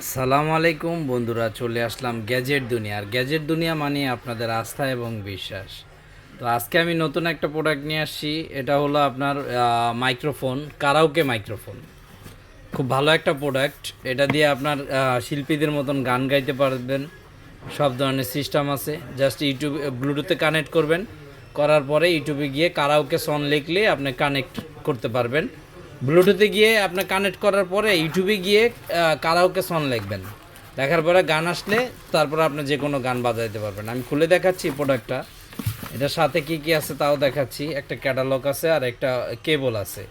আসসালামু আলাইকুম বন্ধুরা, চলে আসলাম গ্যাজেট দুনিয়া। আর গ্যাজেট দুনিয়া মানে আপনাদের আস্থা এবং বিশ্বাস। তো আজকে আমি নতুন একটা প্রোডাক্ট নিয়ে আসছি, এটা হলো আপনার মাইক্রোফোন কারাওকে মাইক্রোফোন খুব ভালো একটা প্রোডাক্ট এটা দিয়ে আপনার শিল্পীদের মতন গান গাইতে পারবেন। সব ধরনের সিস্টেম আছে। জাস্ট ইউটিউব ব্লুটুথে কানেক্ট করবেন। করার পরে ইউটিউবে গিয়ে কারাওকে সন লিখলে আপনি কানেক্ট করতে পারবেন। ব্লুটুথে গিয়ে আপনার কানেক্ট করার পরে ইউটিউবে গিয়ে কারাওকে সন লিখবেন। দেখার পরে গান আসলে তারপরে আপনি যে কোনো গান বাজাইতে পারবেন। আমি খুলে দেখাচ্ছি প্রোডাক্টটা এটার সাথে কি কি আছে তাও দেখাচ্ছি। একটা ক্যাটালগ আছে আর একটা কেবল আছে।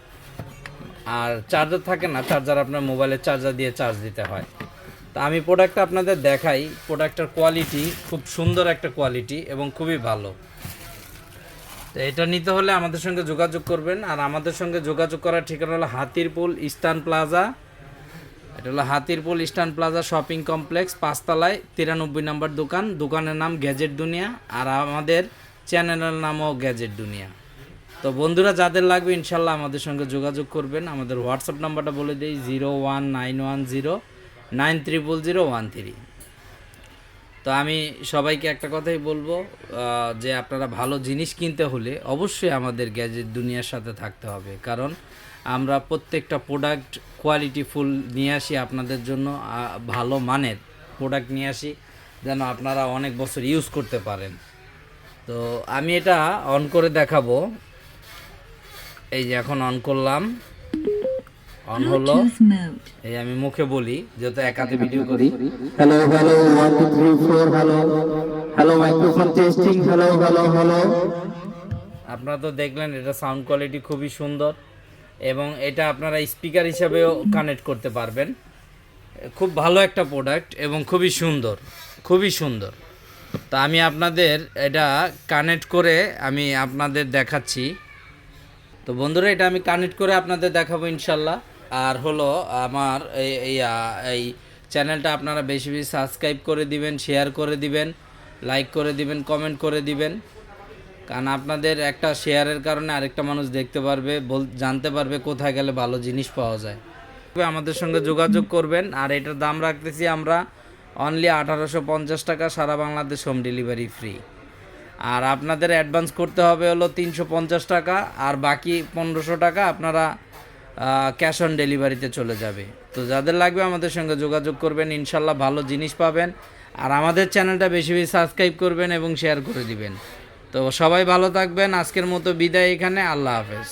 আর চার্জার থাকে না চার্জার আপনার মোবাইলের চার্জার দিয়ে চার্জ দিতে হয়। তা আমি প্রোডাক্টটা আপনাদের দেখাই। প্রোডাক্টের কোয়ালিটি খুব সুন্দর একটা কোয়ালিটি এবং খুবই ভালো। এটা নিতে হলে আমাদের সঙ্গে যোগাযোগ করবেন। আর আমাদের সঙ্গে যোগাযোগ করার ঠিকানা হলো হাতিরপুল ইস্টার্ন প্লাজা। এটা হলো Hatirpul eastern plaza shopping complex, পাঁচতলায় তিরানব্বই নম্বর দোকান। দোকানের নাম গ্যাজেট দুনিয়া আর আমাদের চ্যানেলের নামও গ্যাজেট দুনিয়া। তো বন্ধুরা, যাদের লাগবে ইনশাল্লাহ আমাদের সঙ্গে যোগাযোগ করবেন। আমাদের হোয়াটসঅ্যাপ নাম্বারটা বলে দিই, zero one nine one zero nine triple zero one three. তো আমি সবাইকে একটা কথাই বলব যে আপনারা ভালো জিনিস কিনতে হলে অবশ্যই আমাদের গ্যাজেট দুনিয়ার সাথে থাকতে হবে। কারণ আমরা প্রত্যেকটা প্রোডাক্ট কোয়ালিটি ফুল নিয়ে আসি আপনাদের জন্য ভালো মানের প্রোডাক্ট নিয়ে আসি, যেন আপনারা অনেক বছর ইউজ করতে পারেন। তো আমি এটা অন করে দেখাবো। এই যে এখন অন করলাম। অন হলো এই আমি মুখে বলি যেহেতু একাতে ভিডিও করি। Hello, hello, one, two, three, four, hello. Hello, microphone testing, hello, hello, hello. আপনারা তো দেখলেন এটা সাউন্ড কোয়ালিটি খুবই সুন্দর এবং এটা আপনারা স্পিকার হিসাবেও কানেক্ট করতে পারবেন। খুব ভালো একটা প্রোডাক্ট এবং খুবই সুন্দর খুবই সুন্দর। তা আমি আপনাদের এটা কানেক্ট করে আমি আপনাদের দেখাচ্ছি। তো বন্ধুরা এটা আমি কানেক্ট করে আপনাদের দেখাবো ইনশাল্লাহ। আর হলো আমার এই চ্যানেলটা আপনারা বেশি বেশি সাবস্ক্রাইব করে দিবেন শেয়ার করে দিবেন লাইক করে দিবেন কমেন্ট করে দিবেন। কারণ আপনাদের একটা শেয়ারের কারণে আরেকটা মানুষ দেখতে পারবে, বল, জানতে পারবে কোথায় গেলে ভালো জিনিস পাওয়া যায়। আমাদের সঙ্গে যোগাযোগ করবেন, আর এটার দাম রাখতেছি আমরা অনলি আঠারোশো পঞ্চাশ টাকা, সারা বাংলাদেশ হোম ডেলিভারি ফ্রি আর আপনাদের অ্যাডভান্স করতে হবে হলো তিনশো পঞ্চাশ টাকা, আর বাকি পনেরোশো টাকা আপনারা ক্যাশ অন ডেলিভারিতে চলে যাবে। তো যাদের লাগবে আমাদের সঙ্গে যোগাযোগ করবেন, ইনশাল্লাহ ভালো জিনিস পাবেন। আর আমাদের চ্যানেলটা বেশি বেশি সাবস্ক্রাইব করবেন এবং শেয়ার করে দিবেন। তো সবাই ভালো থাকবেন। আজকের মতো বিদায় এখানে। আল্লাহ হাফেজ।